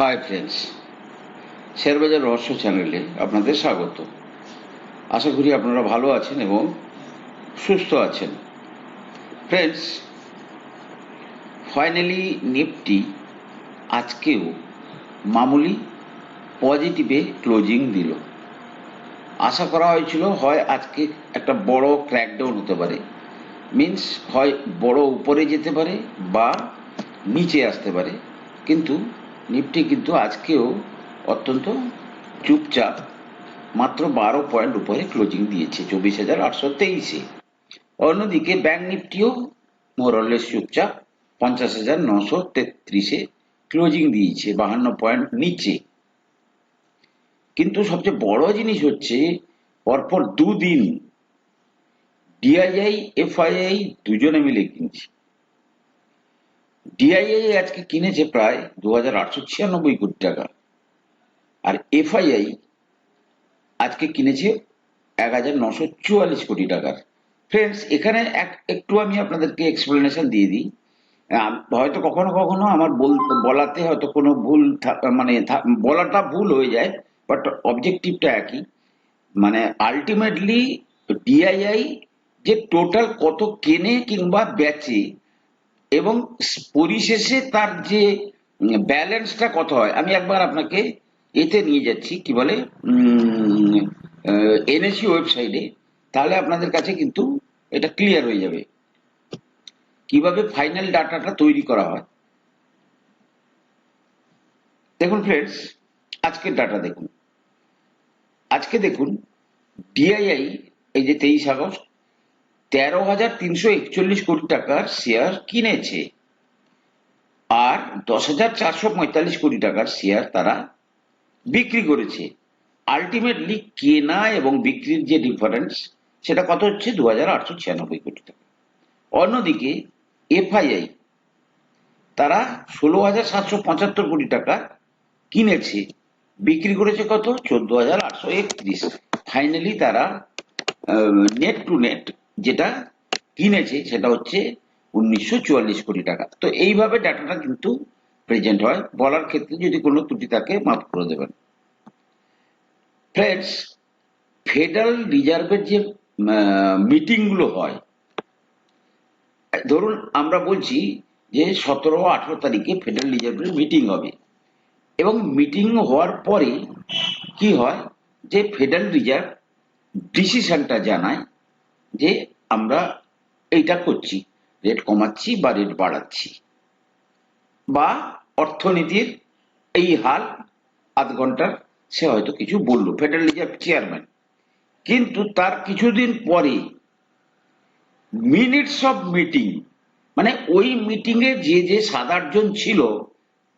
Hi friends শেয়ারবাজার রহস্য চ্যানেলে আপনাদের স্বাগত। আশা করি আপনারা ভালো আছেন এবং সুস্থ আছেন। ফ্রেন্ডস ফাইনালি নিফটি আজকেও মামুলি পজিটিভে ক্লোজিং দিল। আশা করা হয়েছিল হয় আজকে একটা বড় ক্র্যাকডাউন হতে পারে। মিন্স হয় বড় উপরে যেতে পারে বা নিচে আসতে পারে। কিন্তু নিফটি কিন্তু আজকেও অত্যন্ত চুপচাপ মাত্র বারো পয়েন্ট উপরে ক্লোজিং দিয়েছে, চব্বিশ হাজার আটশো তেইশে। অন্যদিকে ব্যাংক নিফটিও মোরলেস চুপচাপ পঞ্চাশ হাজার নশো তেত্রিশে ক্লোজিং দিয়েছে, বাহান্ন পয়েন্ট নিচে। কিন্তু সবচেয়ে বড় জিনিস হচ্ছে, পরপর দুদিন ডিআইআই এফআইআই দুজনে মিলে কিনছে। ডিআইআই আজকে কিনেছে প্রায় দু হাজার আটশো ছিয়ানব্বই কোটি টাকা। আর এফআইআই আজকে কিনেছে এক হাজার নশো চুয়াল্লিশ কোটি টাকার। ফ্রেন্ডস এখানে এক একটু আমি আপনাদেরকে এক্সপ্লেনেশন দিয়ে দিই। হয়তো কখনো কখনো আমার বলতে হয়তো কোনো ভুল মানে বলাটা ভুল হয়ে যায় বাট অবজেক্টিভটা একই। মানে আলটিমেটলি ডিআইআই যে টোটাল কত কেনে কিংবা বেচে এবং পরিশেষে তার যে ব্যালেন্সটা কত হয়, আমি একবার আপনাকে এতে নিয়ে যাচ্ছি, কি বলে এনএসি ওয়েবসাইটে, তাহলে আপনাদের কাছে কিন্তু এটা ক্লিয়ার হয়ে যাবে। কীভাবে ফাইনাল ডাটাটা তৈরি করা হয়। দেখুন ফ্রেন্ডস আজকের ডাটা দেখুন। আজকে দেখুন, ডিআইআই, এই যে তেইশ আগস্ট তেরো হাজার তিনশো একচল্লিশ কোটি টাকার শেয়ার কিনেছে। আর দশ হাজার চারশো পঁয়তাল্লিশ কোটি টাকার শেয়ার তারা বিক্রি করেছে। আলটিমেটলি কেনা এবং বিক্রির যে ডিফারেন্স সেটা কত হচ্ছে? দু হাজার আটশো ছিয়ানব্বই কোটি টাকা। অন্যদিকে এফআইআই তারা ষোলো হাজার সাতশো পঁচাত্তর কোটি টাকা কিনেছে। বিক্রি করেছে কত? চোদ্দ হাজার আটশো একত্রিশ। ফাইনালি তারা নেট টু নেট যেটা কিনেছে সেটা হচ্ছে উনিশশো চুয়াল্লিশ কোটি টাকা। তো এইভাবে ডাটাটা কিন্তু প্রেজেন্ট হয়। বলার ক্ষেত্রে যদি কোনো ত্রুটি থাকে, মাফ করে দেবেন। ফ্রেন্ডস ফেডারেল রিজার্ভের যে মিটিংগুলো হয়, ধরুন আমরা বলছি যে সতেরো আঠেরো তারিখে ফেডারেল রিজার্ভের মিটিং হবে। এবং মিটিং হওয়ার পরে কি হয়? যে ফেডারেল রিজার্ভ ডিসিশনটা জানায় যে আমরা এইটা করছি রেট কমাচ্ছি বা রেট বাড়াচ্ছি। বা অর্থনীতির এই হাল আধ ঘণ্টার, সে হয়তো কিছু বলল ফেডারেল রিজার্ভ চেয়ারম্যান কিন্তু তার কিছুদিন পরে মিনিটস অফ মিটিং মানে ওই মিটিং এ যে যে সাত আটজন ছিল,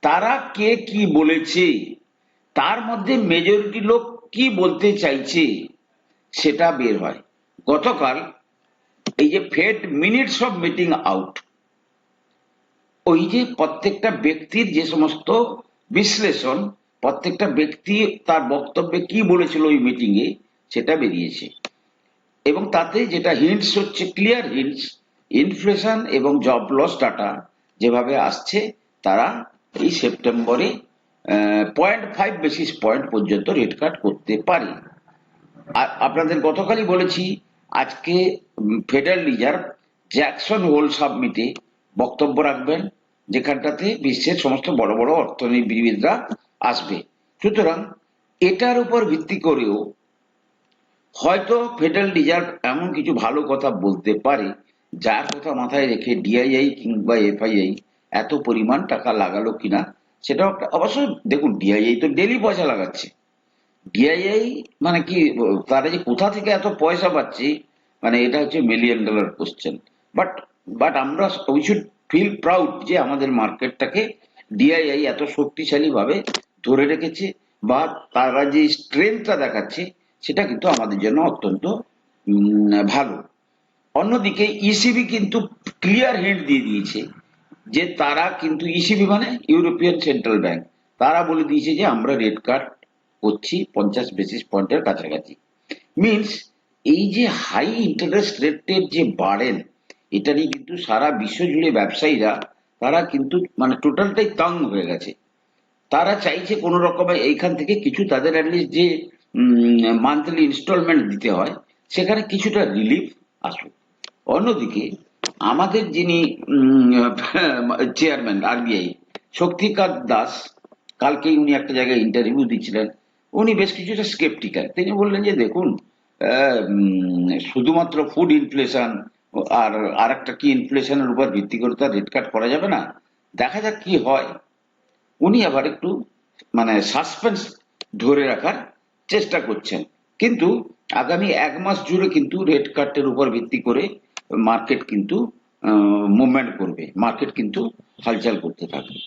তারা কে কি বলেছে, তার মধ্যে মেজরিটি লোক কি বলতে চাইছে, সেটা বের হয়। গতকাল এই যে Fed minutes of meeting out, ওই যে প্রত্যেকটা ব্যক্তির যে সমস্ত বিশ্লেষণ, প্রত্যেকটা ব্যক্তি তার বক্তব্যে কি বলেছিল ওই মিটিংয়ে সেটা বেরিয়েছে। এবং তাতে যেটা হিন্টস হচ্ছে ক্লিয়ার হিন্টস ইনফ্লেশন এবং জব লস ডাটা যেভাবে আসছে, তারা এই সেপ্টেম্বরে পয়েন্ট ফাইভ বেসিস পয়েন্ট পর্যন্ত রেট কাট করতে পারে। আর আপনাদের গতকালই বলেছি আজকে ফেডারেল রিজার্ভ জ্যাকসন হোল সাবমিটে বক্তব্য রাখবেন, যেখানটাতে বিশ্বের সমস্ত বড় বড় অর্থনীতিবিদরা আসবে। সুতরাং এটার উপর ভিত্তি করেও হয়তো ফেডারেল রিজার্ভ এমন কিছু ভালো কথা বলতে পারে, যার কথা মাথায় রেখে ডিআইআই কিংবা এফআইআই এত পরিমাণ টাকা লাগালো কিনা, সেটাও একটা, অবশ্য দেখুন, ডিআইআই তো ডেলি পয়সা লাগাচ্ছে। ডিআইআই মানে কি, তারা যে কোথা থেকে এত পয়সা পাচ্ছে মানে এটা হচ্ছে million dollar question but but আমরা উই শুড ফিল প্রাউড যে আমাদের মার্কেটটাকে ডিআইআই এত শক্তিশালী ভাবে ধরে রেখেছে বা তারা যে স্ট্রেংথটা দেখাচ্ছে, সেটা কিন্তু আমাদের জন্য অত্যন্ত ভালো। অন্যদিকে ইসিবি কিন্তু ক্লিয়ার হিন্ট দিয়ে দিয়েছে যে তারা কিন্তু ইসিবি মানে ইউরোপিয়ান সেন্ট্রাল ব্যাংক তারা বলে দিয়েছে যে আমরা রেট কাট করছি পঞ্চাশ বেসিস পয়েন্টের কাছাকাছি। মিনস এই যে হাই ইন্টারেস্ট রেটের যে বাড়েন, এটা নিয়ে কিন্তু সারা বিশ্ব জুড়ে ব্যবসায়ীরা, তারা কিন্তু মানে টোটালটাই তাং হয়ে গেছে। তারা চাইছে কোনো রকমে এইখান থেকে কিছু তাদের অ্যাটলিস্ট যে মান্থলি ইনস্টলমেন্ট দিতে হয়, সেখানে কিছুটা রিলিফ আসুক। অন্যদিকে, আমাদের যিনি চেয়ারম্যান আরবিআই শক্তিকান্ত দাস কালকেই উনি একটা জায়গায় ইন্টারভিউ দিচ্ছিলেন, উনি বেশ কিছুটা স্কেপটিক্যাল তিনি বললেন যে, দেখুন শুধুমাত্র ফুড ইনফ্লেশন আর আর একটা কি ইনফ্লেশনের উপর ভিত্তি করে তো রেট কাট করা যাবে না। দেখা যাক কি হয়। উনি আবার একটু মানে সাসপেন্স ধরে রাখার চেষ্টা করছেন। কিন্তু আগামী এক মাস জুড়ে কিন্তু রেট কাটের উপর ভিত্তি করে মার্কেট কিন্তু মুভমেন্ট করবে। মার্কেট কিন্তু হালচাল করতে থাকবে।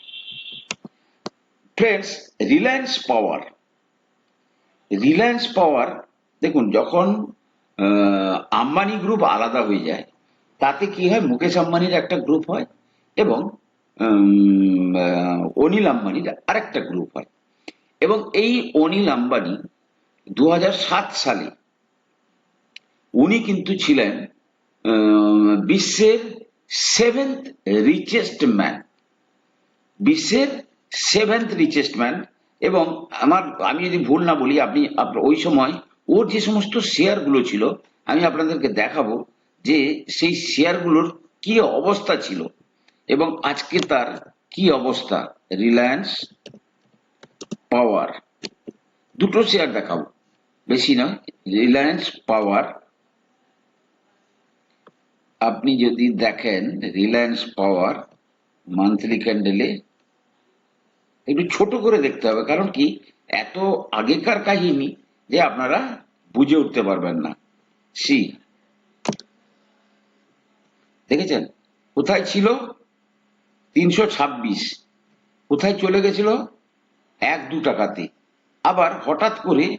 Friends Reliance power Reliance power দেখুন, যখন আম্বানি গ্রুপ আলাদা হয়ে যায়, তাতে কি হয়? মুকেশ আম্বানির একটা গ্রুপ হয় এবং অনিল আম্বানির আরেকটা গ্রুপ হয়। এবং এই অনিল আম্বানি দু সালে উনি কিন্তু ছিলেন বিশ্বের সেভেন্থ রিচেস্ট ম্যান বিশ্বের সেভেন্থ রিচেস্ট ম্যান এবং আমার, আমি যদি ভুল না বলি আপনি ওই সময় ওর যে সমস্ত শেয়ারগুলো ছিল, আমি আপনাদেরকে দেখাবো যে সেই শেয়ারগুলোর কি অবস্থা ছিল এবং আজকে তার কি অবস্থা। রিলায়েন্স পাওয়ার দুটো শেয়ার দেখাবো। বেশি নয় রিলায়েন্স পাওয়ার আপনি যদি দেখেন রিলায়েন্স পাওয়ার মান্থলি ক্যান্ডেলে একটু ছোট করে দেখতে হবে। কারণ কি? এত আগেকার কাহিনী যে আপনারা বুঝে উঠতে পারবেন না। সি। দেখেছেন? কোথায় ছিল? তিনশো ছাব্বিশ। কোথায় চলে গেছিল? এক দু টাকাতে। আবার হঠাৎ করে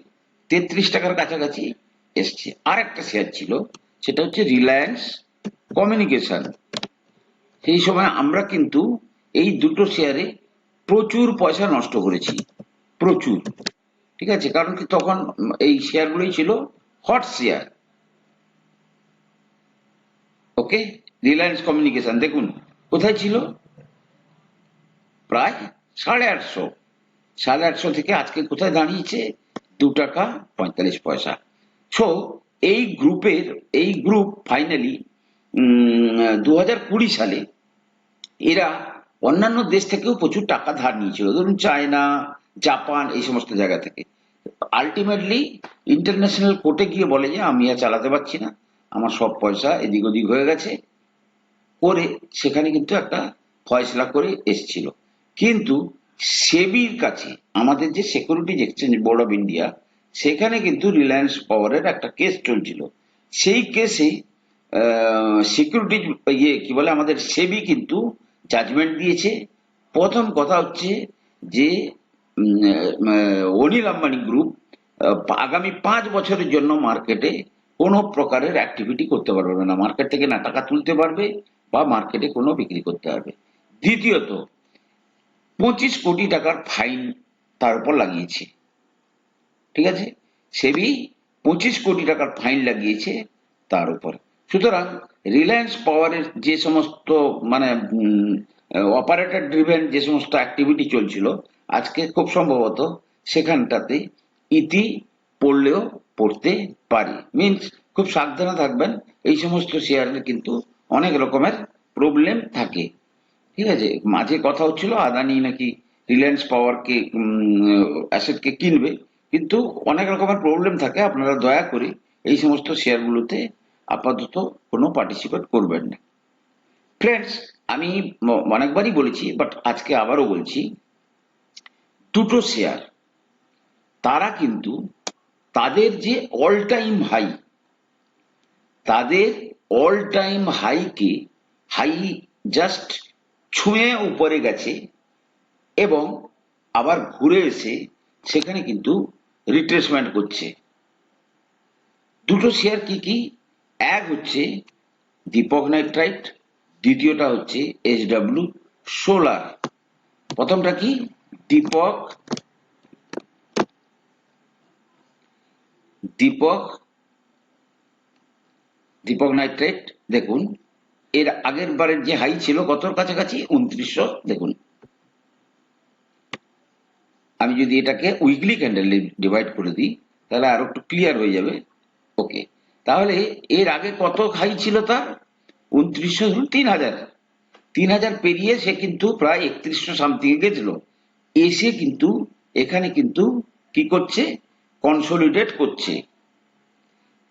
তেত্রিশ টাকার কাছাকাছি এসছে। আর একটা শেয়ার ছিল, সেটা হচ্ছে রিলায়েন্স কমিউনিকেশন। সেই সময় আমরা কিন্তু এই দুটো শেয়ারে প্রচুর পয়সা নষ্ট করেছি। প্রচুর। ঠিক আছে? কারণ কি তখন এই শেয়ারগুলোই ছিল hot share okay Reliance communication দেখুন, কোথায় ছিল? প্রায় সাড়ে আটশো। সাড়ে আটশো থেকে আজকে কোথায় দাঁড়িয়েছে? দু টাকা পঁয়তাল্লিশ পয়সা। সো এই গ্রুপের, এই গ্রুপ ফাইনালি দু হাজার কুড়ি সালে এরা অন্যান্য দেশ থেকেও প্রচুর টাকা ধার নিয়েছিল। ধরুন, চায়না জাপান, এই সমস্ত জায়গা থেকে। আলটিমেটলি ইন্টারন্যাশনাল কোর্টে গিয়ে বলে যে, আমি আর চালাতে পারছি না। আমার সব পয়সা এদিক ওদিক হয়ে গেছে। করে সেখানে কিন্তু একটা ফয়সলা করে এসছিল। কিন্তু সেবির কাছে, আমাদের যে securities exchange board of India সেখানে কিন্তু রিলায়েন্স পাওয়ারের একটা কেস চলছিল। সেই কেসে সিকিউরিটিজ ইয়ে কি বলে, আমাদের সেবি কিন্তু জাজমেন্ট দিয়েছে। প্রথম কথা হচ্ছে যে অনিল আম্বানি গ্রুপ আগামী পাঁচ বছরের জন্য মার্কেটে কোনো প্রকারের অ্যাক্টিভিটি করতে পারবে না। মার্কেট থেকে না টাকা তুলতে পারবে বা মার্কেটে কোনো বিক্রি করতে পারবে। দ্বিতীয়ত, পঁচিশ কোটি টাকার ফাইন তার উপর লাগিয়েছে। ঠিক আছে? সেবি পঁচিশ কোটি টাকার ফাইন লাগিয়েছে তার উপর। সুতরাং রিলায়েন্স পাওয়ারের যে সমস্ত মানে অপারেটর ড্রিভেন যে সমস্ত অ্যাক্টিভিটি চলছিল আজকে খুব সম্ভবত সেখানটাতে ইতি পড়লেও পড়তে পারি। মিনস খুব সাবধানে থাকবেন, এই সমস্ত শেয়ারের কিন্তু অনেক রকমের প্রবলেম থাকে। ঠিক আছে? মাঝে কথা হচ্ছিল, আদানি নাকি রিলায়েন্স পাওয়ারকে অ্যাসেটকে কিনবে, কিন্তু অনেক রকমের প্রবলেম থাকে, আপনারা দয়া করে এই সমস্ত শেয়ারগুলোতে আপাতত কোনো পার্টিসিপেট করবেন না। ফ্রেন্ডস আমি অনেকবারই বলেছি বাট আজকে আবারও বলছি দুটো শেয়ার তারা কিন্তু তাদের যে অল টাইম হাই তাদের অল টাইম হাইকে হাই জাস্ট ছুঁয়ে উপরে গেছে এবং আবার ঘুরে এসে সেখানে কিন্তু রিট্রেসমেন্ট করছে। দুটো শেয়ার কি কি? এক হচ্ছে দীপক নাইট্রাইট দ্বিতীয়টা হচ্ছে এস ডাব্লিউ সোলার প্রথমটা কি? দীপক দীপক দীপক নাইট্রেট, দেখুন। এর আগের বারের যে হাই ছিল, কতর কাছাকাছি? উনত্রিশশো, দেখুন। আমি যদি এটাকে উইকলি ক্যান্ডেল ডিভাইড করে দিই, তাহলে আরও একটু ক্লিয়ার হয়ে যাবে। ওকে। তাহলে এর আগে কত হাই ছিল তার? উনত্রিশশো তিন হাজার। তিন হাজার পেরিয়ে সে কিন্তু প্রায় একত্রিশশো সামথিং গেছিল। এসে কিন্তু, এখানে কিন্তু কি করছে? কনসলিডেট করছে।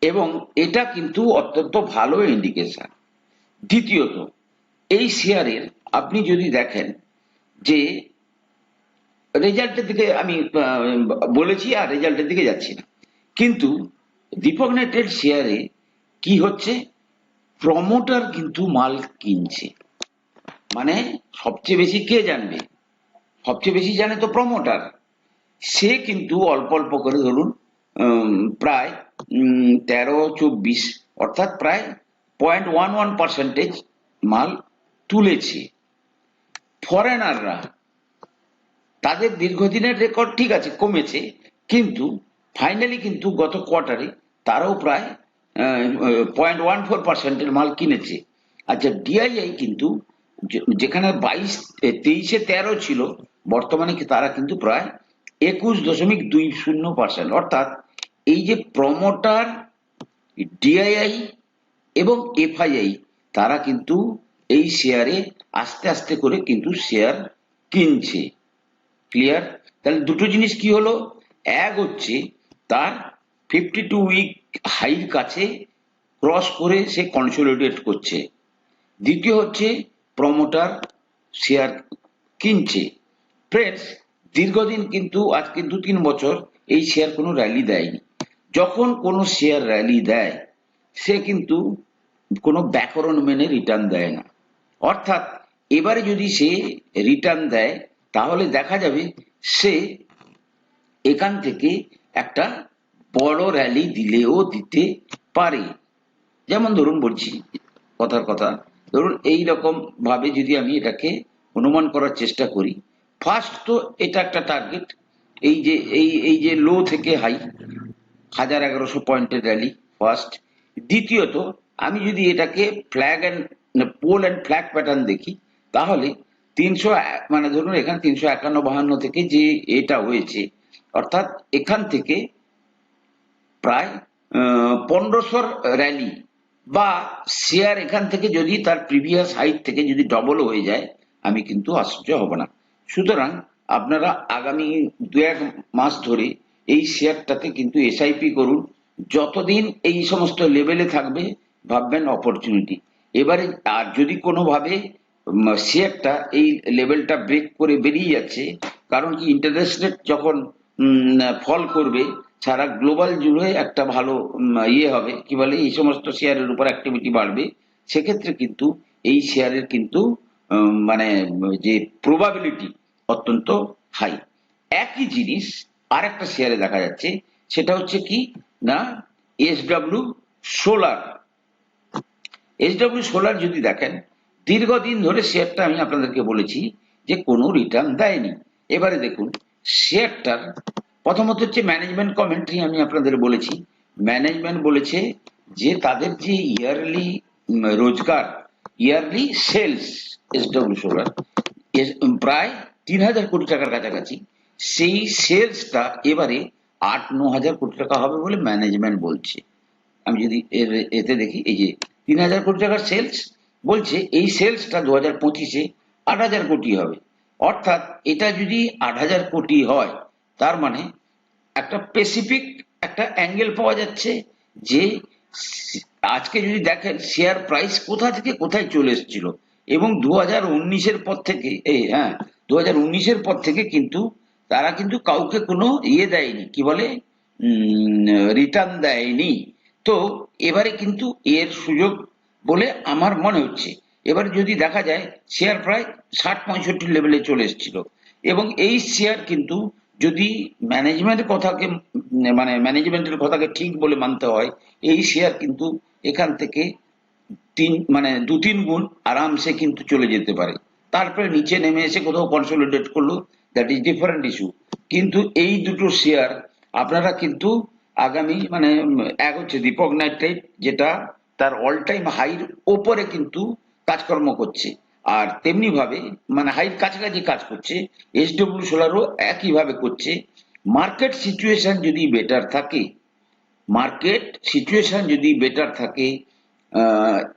এবং এটা কিন্তু অত্যন্ত ভালো ইন্ডিকেশন দ্বিতীয়ত, এই শেয়ারের আপনি যদি দেখেন যে রেজাল্টের দিকে আমি বলেছি আর রেজাল্টের দিকে যাচ্ছি না। কিন্তু নেটের শেয়ারে কি হচ্ছে? প্রমোটার কিন্তু মাল কিনছে। মানে সবচেয়ে বেশি কে জানবে? সবচেয়ে বেশি জানে তো প্রমোটার। সে কিন্তু অল্প অল্প করে ধরুন প্রায় তেরো, চব্বিশ, অর্থাৎ প্রায় পয়েন্ট ওয়ান ওয়ান পার্সেন্টেজ মাল তুলেছে। ফরেনাররা, তাদের দীর্ঘদিনের রেকর্ড ঠিক আছে, কমেছে, কিন্তু ফাইনালি কিন্তু গত কোয়ার্টারে তারাও প্রায় পয়েন্ট ওয়ান ফোর পার্সেন্টের মাল কিনেছে। আচ্ছা ডিআইআই কিন্তু যেখানে বাইশ, তেইশে তেরো ছিল বর্তমানে তারা কিন্তু প্রায় একুশ দশমিক দুই শূন্য পার্সেন্ট অর্থাৎ এই যে প্রমোটার ডিআইআই এবং এফআইআই তারা কিন্তু এই শেয়ারে আস্তে আস্তে করে কিন্তু শেয়ার কিনছে। ক্লিয়ার তাহলে দুটো জিনিস কি হলো? এক হচ্ছে তার ফিফটি টু উইক হাইর কাছে ক্রস করে সে কনসোলিডেট করছে। দ্বিতীয় হচ্ছে প্রমোটার শেয়ার কিনছে। ফ্রেন্ডস দীর্ঘদিন কিন্তু, আজকে দু তিন বছর এই শেয়ার কোনো র্যালি দেয়নি। যখন কোনো শেয়ার র্যালি দেয়, সে কিন্তু কোনো ব্যাকরণ মেনে রিটার্ন দেয় না। অর্থাৎ, এবারে যদি সে রিটার্ন দেয়, তাহলে দেখা যাবে সে এখান থেকে একটা বড় র্যালি দিলেও দিতে পারে। যেমন ধরুন বলছি, কথার কথা, ধরুন এই ভাবে যদি আমি এটাকে অনুমান করার চেষ্টা করি ফার্স্ট তো এটা একটা টার্গেট এই যে, এই এই যে লো থেকে হাই হাজার এগারোশো পয়েন্টের র্যালি ফার্স্ট দ্বিতীয়ত, আমি যদি এটাকে flag and pole and flag pattern দেখি, তাহলে তিনশো মানে ধরুন এখানে তিনশো একান্ন বাহান্ন থেকে যে এটা হয়েছে, অর্থাৎ এখান থেকে প্রায় পনেরোশোর র্যালি বা শেয়ার এখান থেকে যদি তার প্রিভিয়াস হাইট থেকে যদি ডবল হয়ে যায়, আমি কিন্তু আশ্চর্য হব না। সুতরাং আপনারা আগামী দু এক মাস ধরে এই শেয়ারটাতে কিন্তু এসআইপি করুন। যতদিন এই সমস্ত লেভেলে থাকবে, ভাববেন অপরচুনিটি এবারে, আর যদি কোনোভাবে শেয়ারটা এই লেভেলটা ব্রেক করে বেরিয়ে যাচ্ছে, কারণ কি ইন্টারেস্ট রেট যখন ফল করবে, সারা গ্লোবাল জুড়ে একটা ভালো ইয়ে হবে। কি বলে? এই সমস্ত শেয়ারের উপর অ্যাক্টিভিটি বাড়বে। সেক্ষেত্রে কিন্তু এই শেয়ারের কিন্তু মানে যে প্রবাবিলিটি অত্যন্ত হাই একই জিনিস আর একটা শেয়ারে দেখা যাচ্ছে, সেটা হচ্ছে কি? না এসডব্লিউ সোলার এসডব্লিউ সোলার যদি দেখেন, দীর্ঘদিন ধরে শেয়ারটা আমি আপনাদেরকে বলেছি যে কোনো রিটার্ন দেয়নি। এবারে দেখুন শেয়ারটার প্রথমত হচ্ছে ম্যানেজমেন্ট কমেন্ট্রি আমি আপনাদের বলেছি। ম্যানেজমেন্ট বলেছে যে তাদের যে ইয়ারলি রোজগার ইয়ারলি সেলস এসডব্লিউ সোলার প্রায় তিন হাজার কোটি টাকার কাছাকাছি। সেই সেলসটা এবারে আট, ন হাজার কোটি টাকা হবে বলে ম্যানেজমেন্ট বলছে। আমি যদি এর, এতে দেখি, এই যে তিন হাজার কোটি টাকার সেলস বলছে, এই সেলসটা দু হাজার পঁচিশে আট হাজার কোটি হবে। অর্থাৎ এটা যদি আট হাজার কোটি হয়, তার মানে একটা স্পেসিফিক একটা অ্যাঙ্গেল পাওয়া যাচ্ছে যে আজকে যদি দেখেন শেয়ার প্রাইস কোথা থেকে কোথায় চলে এসেছিল? এবং দু হাজার পর থেকে এই হ্যাঁ দু হাজার পর থেকে কিন্তু তারা কিন্তু কাউকে কোনো ইয়ে দেয়নি, কি বলে? রিটার্ন দেয়নি। তো এবারে কিন্তু এর সুযোগ বলে আমার মনে হচ্ছে, এবার যদি দেখা যায় শেয়ার প্রায় ষাট পঁয়ষট্টি লেভেলে চলে এসেছিল। এবং এই শেয়ার কিন্তু যদি ম্যানেজমেন্টের কথাকে মানে ম্যানেজমেন্টের কথাকে ঠিক বলে মানতে হয়, এই শেয়ার কিন্তু এখান থেকে তিন মানে দু তিন গুণ আরামসে কিন্তু চলে যেতে পারে। তারপরে নিচে নেমে এসে কোথাও কনসোলিডেট করল দ্যাট ইজ ডিফারেন্ট ইস্যু কিন্তু এই দুটো শেয়ার আপনারা কিন্তু আগামী মানে এক হচ্ছে দীপক নাইট্রাইট যেটা তার অল টাইম হাইর ওপরে কিন্তু কাজকর্ম করছে। আর তেমনি ভাবে মানে হাইট কাছাকাছি কাজ করছে এসডব্লিউ সোলারও একইভাবে করছে। মার্কেট সিচুয়েশন যদি বেটার থাকে মার্কেট সিচুয়েশন যদি বেটার থাকে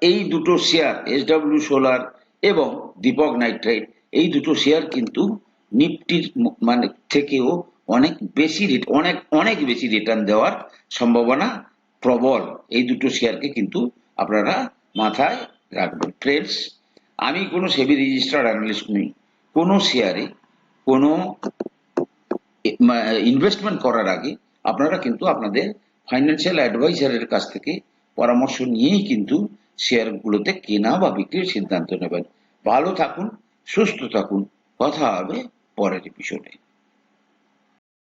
এই দুটো শেয়ার এসডব্লিউ সোলার এবং দীপক নাইট্রাইট এই দুটো শেয়ার কিন্তু নিফটির মানে থেকেও অনেক বেশি রিট- অনেক অনেক বেশি রিটার্ন দেওয়ার সম্ভাবনা প্রবল। এই দুটো শেয়ারকে কিন্তু আপনারা মাথায় রাখবেন। ফ্রেন্ডস আমি কোনো সেবি রেজিস্টার্ড অ্যানালিস্ট নই। কোনো শেয়ারে কোনো ইনভেস্টমেন্ট করার আগে আপনারা কিন্তু আপনাদের ফাইন্যান্সিয়াল অ্যাডভাইজারের কাছ থেকে পরামর্শ নিয়েই কিন্তু শেয়ারগুলোতে কেনা বা বিক্রির সিদ্ধান্ত নেবেন। ভালো থাকুন, সুস্থ থাকুন। কথা হবে পরের এপিসোডে